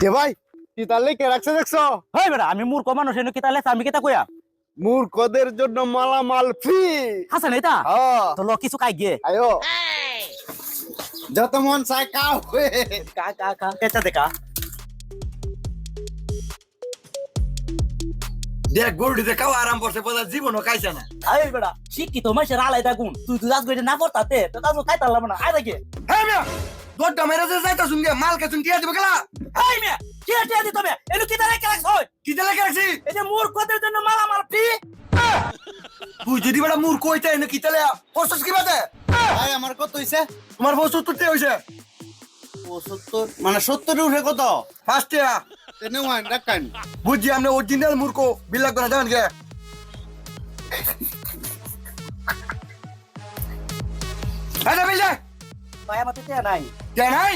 কে ভাই? কি তাহলে কে রাখছে দেখছ? হই বেটা আমি মূর্খ মানুষ এনে কিতা লেখা আমি কিতা কইয়া? মূর্খদের জন্য মালামাল ফ্রি হাসান এটা? তো ল কিছু খাই গিয়ে আয়ো। যত মন চায় কাও। কা কা কা। এটা দেখা। দেখ গরুটি দেখাও আরাম করছে বোঝা জীবনও খাইছে না। আই বেটা শিক্ষিত মানুষের আলাদা গুণ। তুই তুই আজ না করতাতে তো তাজু খাইতালাম না। আয় দেখে। হ্যাঁ মিয়া দরটা মেরে যে যাইতা শুনগে মালকে শুন টিয়া দিব গেলা। এই মিয়া কি টিয়া দিতে হবে এনু কিতা লেখা রাখছ কি দিলে গেছি এই যে মূর্খদের জন্য মালামাল ফ্রি তুই যদি বেটা মূর্খ হইতে এনে কি তালে পড়ছস কি বাদে ভাই আমার কত হইছে? তোমার বউ সত্তরটি হইছে। সত্তর। মানে সত্তরে উঠে কত? ফার্স্ট টিয়া তেনে ওয়ান রাখান বুঝছি আমরা অরিজিনাল মূর্খ। বিল্লা করে আরে বিল্লাগ ভাই আমার নাই। কে নাই?